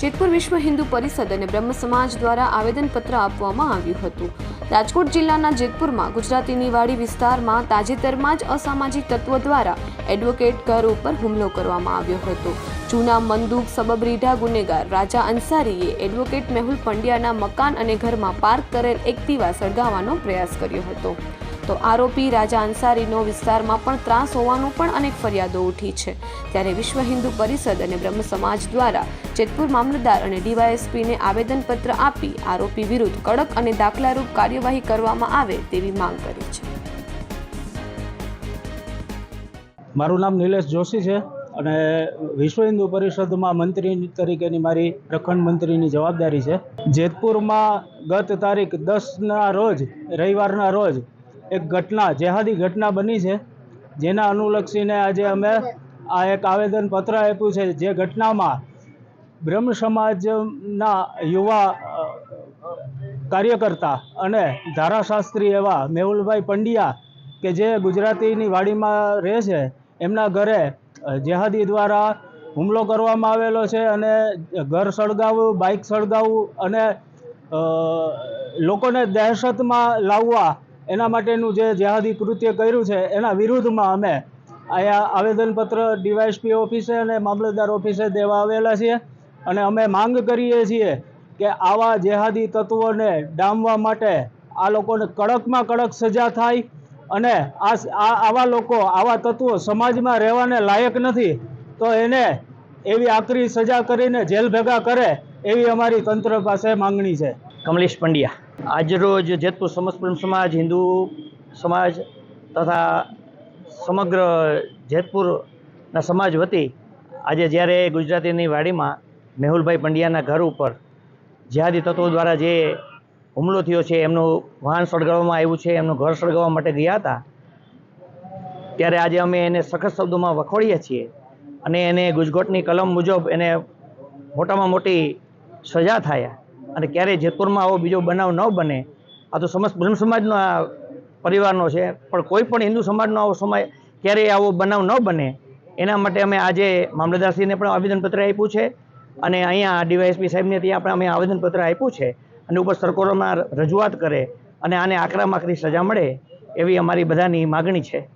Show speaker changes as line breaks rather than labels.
જેતપુર વિશ્વ હિન્દુ પરિષદ અને બ્રહ્મ સમાજ દ્વારા આવેદનપત્ર આપવામાં આવ્યું હતું. રાજકોટ જિલ્લાના જેતપુરમાં ગુજરાતીની વાડી વિસ્તારમાં તાજેતરમાં જ અસામાજિક તત્વો દ્વારા એડવોકેટ ઘર ઉપર હુમલો કરવામાં આવ્યો હતો. જૂના મંદુક, સબબ રીઢા, ગુનેગાર રાજા અંસારીએ એડવોકેટ મેહુલ પંડ્યાના મકાન અને ઘરમાં પાર્ક કરેલ એક્ટિવા સળગાવવાનો પ્રયાસ કર્યો હતો. તો આરોપી રાજા અંસારીનો વિસ્તારમાં પણ ત્રાસ હોવાનું પણ અનેક ફરિયાદો ઉઠી છે. ત્યારે વિશ્વ હિન્દુ પરિષદ અને બ્રહ્મ સમાજ દ્વારા જેતપુર મામલતદાર અને ડીવાયએસપીને આવેદનપત્ર આપી આરોપી વિરુદ્ધ કડક અને દાખલારૂપ કાર્યવાહી કરવામાં આવે તેવી માંગ કરી છે.
મારું નામ નિલેશ જોશી છે અને વિશ્વ હિન્દુ પરિષદમાં મંત્રી તરીકેની મારી પ્રખંડ મંત્રીની જવાબદારી છે. જેતપુરમાં ગત તારીખ દસના રોજ, રવિવારના રોજ એક ઘટના, જેહાદી ઘટના બની છે, જેના અનુલક્ષીને આજે અમે આ એક આવેદનપત્ર આપ્યું છે, જે ઘટનામાં બ્રહ્મ સમાજના યુવા કાર્યકર્તા અને ધારાશાસ્ત્રી એવા મેહુલભાઈ પંડ્યા કે જે ગુજરાતીની વાડીમાં રહે છે, એમના ઘરે જેહાદી દ્વારા હુમલો કરવામાં આવેલો છે અને ઘર સળગાવવું, બાઇક સળગાવવું અને લોકોને દહેશતમાં લાવવા એના માટેનું જે જેહાદી કૃત્ય કર્યું છે, એના વિરુદ્ધમાં અમે અહીંયા આવેદનપત્ર ડીવાયસપી ઓફિસે અને મામલતદાર ઓફિસે દેવા આવેલા છીએ અને અમે માંગ કરીએ છીએ કે આવા જેહાદી તત્વોને ડામવા માટે આ લોકોને કડકમાં કડક સજા થાય અને આ આવા લોકો, આવા તત્વો સમાજમાં રહેવાને લાયક નથી, તો એને એવી આકરી સજા કરીને જેલ ભેગા કરે એવી અમારી તંત્ર પાસે માંગણી છે.
કમલેશ પંડ્યા. આજરોજ જેતપુર સમસ્ત સમાજ, હિન્દુ સમાજ તથા સમગ્ર જેતપુરના સમાજ વતી આજે જ્યારે ગુજરાતીની વાડીમાં મેહુલભાઈ પંડ્યાના ઘર ઉપર જેહાદી તત્વો દ્વારા જે હુમલો થયો છે, એમનું વાહન સળગાવવામાં આવ્યું છે, એમનું ઘર સળગાવવા માટે ગયા હતા, ત્યારે આજે અમે એને સખત શબ્દોમાં વખોડીએ છીએ અને એને ગુજકોટની કલમ મુજબ એને મોટામાં મોટી સજા થાય. અને ક્યારેય જેતપુરમાં આવો બીજો બનાવ ન બને, આ તો સમસ્ત બ્રહ્મ સમાજનો પરિવારનો છે. પણ કોઈ પણ હિન્દુ સમાજનો આવો સમય ક્યારેય આવો બનાવ ન બને. એના માટે અમે આજે મામલતદારશ્રીને પણ આવેદનપત્ર આપ્યું છે અને અહીંયા ડીવાયએસપી સાહેબને ત્યાં પણ અમે આવેદનપત્ર આપ્યું છે અને ઉપર સરકારોમાં રજૂઆત કરે અને આને આકરામાં આકરી સજા મળે એવી અમારી બધાની માગણી છે.